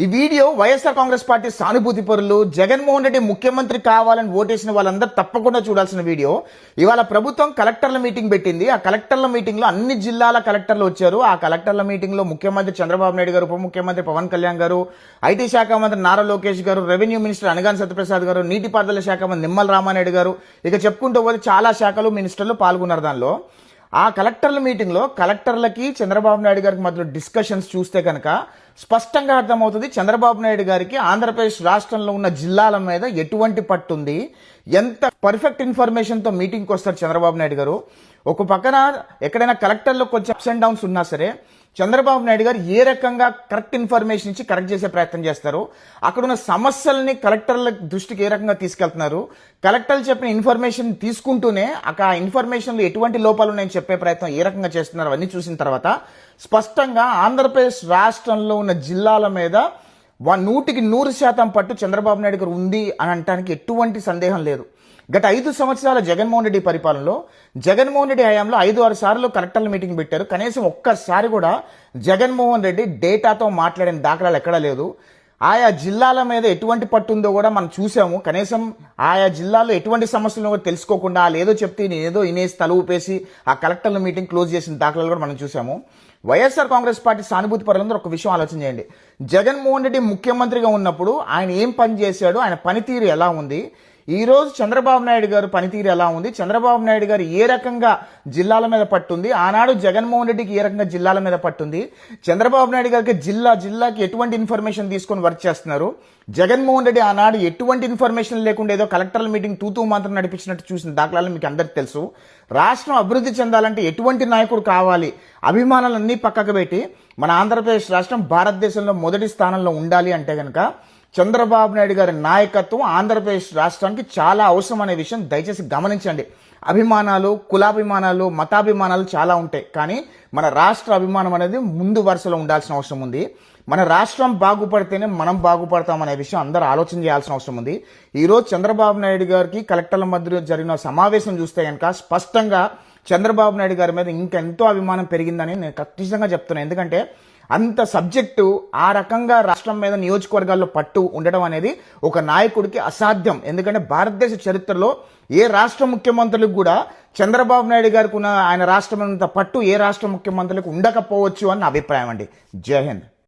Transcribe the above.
ఈ video YSR Congress party సానుభూతి పరులు జగన్మోహన్ రెడ్డి ముఖ్యమంత్రి కావాలని ఓటేసిన వాళ్ళందరూ తప్పకుండా చూడాల్సిన వీడియో. ఇవాళ ప్రభుత్వం కలెక్టర్ల మీటింగ్ పెట్టింది. ఆ కలెక్టర్ల మీటింగ్లో అన్ని జిల్లాల కలెక్టర్లు వచ్చారు. ఆ కలెక్టర్ల మీటింగ్లో ముఖ్యమంత్రి చంద్రబాబు నాయుడు గారు ఉప ముఖ్యమంత్రి పవన్ కళ్యాణ్ గారు ఐటీ శాఖ మంత్రి నారా లోకేష్ గారు రెవెన్యూ మినిస్టర్ అనగాని సత్యప్రసాద్ గారు నీటిపారుదల శాఖ మంత్రి నిమ్మల రామానాయుడు గారు. ఇక చెప్పుకుంటూ పోతే చాలా శాఖలు మినిస్టర్లు పాల్గొన్నారు దానిలో. ఆ కలెక్టర్ల మీటింగ్లో కలెక్టర్లకి చంద్రబాబు నాయుడు గారికి మధ్యలో డిస్కషన్స్ చూస్తే కనుక స్పష్టంగా అర్థమవుతుంది. చంద్రబాబు నాయుడు గారికి ఆంధ్రప్రదేశ్ రాష్ట్రంలో ఉన్న జిల్లాల మీద ఎటువంటి పట్టుంది ఎంత పర్ఫెక్ట్ ఇన్ఫర్మేషన్తో మీటింగ్కి వస్తారు చంద్రబాబు నాయుడు గారు? ఒక పక్కన ఎక్కడైనా కలెక్టర్లో కొంచెం అప్స్ అండ్ డౌన్స్ ఉన్నా సరే చంద్రబాబు నాయుడు గారు ఏ రకంగా కరెక్ట్ ఇన్ఫర్మేషన్ ఇచ్చి కరెక్ట్ చేసే ప్రయత్నం చేస్తారు? అక్కడ ఉన్న సమస్యల్ని కలెక్టర్ల దృష్టికి ఏ రకంగా తీసుకెళ్తున్నారు? కలెక్టర్లు చెప్పిన ఇన్ఫర్మేషన్ తీసుకుంటూనే అక్కడ ఆ ఇన్ఫర్మేషన్లో ఎటువంటి లోపాలు ఉన్నాయని చెప్పే ప్రయత్నం ఏ రకంగా చేస్తున్నారు? అవన్నీ చూసిన తర్వాత స్పష్టంగా ఆంధ్రప్రదేశ్ రాష్ట్రంలో ఉన్న జిల్లాల మీద వా- నూటికి నూరు శాతం పట్టు చంద్రబాబు నాయుడు గారు ఉంది అని అనటానికి ఎటువంటి సందేహం లేదు. గత ఐదు సంవత్సరాల జగన్మోహన్ రెడ్డి పరిపాలనలో జగన్మోహన్ రెడ్డి హయాంలో ఐదు ఆరు సార్లు కలెక్టర్ల మీటింగ్ పెట్టారు. కనీసం ఒక్కసారి కూడా జగన్మోహన్ రెడ్డి డేటాతో మాట్లాడిన దాఖలాలు ఎక్కడా లేదు. ఆయా జిల్లాల మీద ఎటువంటి పట్టు ఉందో కూడా మనం చూసాము. కనీసం ఆయా జిల్లాలో ఎటువంటి సమస్యలు కూడా తెలుసుకోకుండా వాళ్ళు ఏదో చెప్తే నేను ఏదో ఇనేసి తల ఊపేసి ఆ కలెక్టర్ల మీటింగ్ క్లోజ్ చేసిన దాఖలాలు కూడా మనం చూసాము. వైఎస్ఆర్ కాంగ్రెస్ పార్టీ సానుభూతి పరులందరూ ఒక విషయం ఆలోచన చేయండి. జగన్మోహన్ రెడ్డి ముఖ్యమంత్రిగా ఉన్నప్పుడు ఆయన ఏం పని చేశాడు? ఆయన పనితీరు ఎలా ఉంది? ఈరోజు చంద్రబాబు నాయుడు గారు పనితీరు ఎలా ఉంది? చంద్రబాబు నాయుడు గారు ఏ రకంగా జిల్లాల మీద పట్టుంది? ఆనాడు జగన్మోహన్ రెడ్డికి ఏ రకంగా జిల్లాల మీద పట్టుంది? చంద్రబాబు నాయుడు గారికి జిల్లా జిల్లాకి ఎటువంటి ఇన్ఫర్మేషన్ తీసుకొని వర్క్ చేస్తున్నారు? జగన్మోహన్ రెడ్డి ఆనాడు ఎటువంటి ఇన్ఫర్మేషన్ లేకుండా ఏదో కలెక్టర్ల మీటింగ్ తూతూ మాత్రం నడిపించినట్టు చూసిన దాఖలాలు మీకు అందరికి తెలుసు. రాష్ట్రం అభివృద్ధి చెందాలంటే ఎటువంటి నాయకుడు కావాలి? అభిమానాలన్నీ పక్కకు పెట్టి మన ఆంధ్రప్రదేశ్ రాష్ట్రం భారతదేశంలో మొదటి స్థానంలో ఉండాలి అంటే కనుక చంద్రబాబు నాయుడు గారి నాయకత్వం ఆంధ్రప్రదేశ్ రాష్ట్రానికి చాలా అవసరం అనే విషయం దయచేసి గమనించండి. అభిమానాలు కులాభిమానాలు మతాభిమానాలు చాలా ఉంటాయి. కానీ మన రాష్ట్ర అభిమానం అనేది ముందు వరుసలో ఉండాల్సిన అవసరం ఉంది. మన రాష్ట్రం బాగుపడితేనే మనం బాగుపడతాం అనే విషయం అందరూ ఆలోచన చేయాల్సిన అవసరం ఉంది. ఈ రోజు చంద్రబాబు నాయుడు గారికి కలెక్టర్ల మధ్య జరిగిన సమావేశం చూస్తే కనుక స్పష్టంగా చంద్రబాబు నాయుడు గారి మీద ఇంకెంతో అభిమానం పెరిగిందని నేను ఖచ్చితంగా చెప్తున్నాను ఎందుకంటే అంత సబ్జెక్టు ఆ రకంగా రాష్ట్రం మీద నియోజకవర్గాల్లో పట్టు ఉండడం అనేది ఒక నాయకుడికి అసాధ్యం. ఎందుకంటే భారతదేశ చరిత్రలో ఏ రాష్ట్ర ముఖ్యమంత్రులకు కూడా చంద్రబాబు నాయుడు గారికి ఉన్న ఆయన రాష్ట్రం అంత పట్టు ఏ రాష్ట్ర ముఖ్యమంత్రులకు ఉండకపోవచ్చు అని నా అభిప్రాయం అండి. జై హింద్.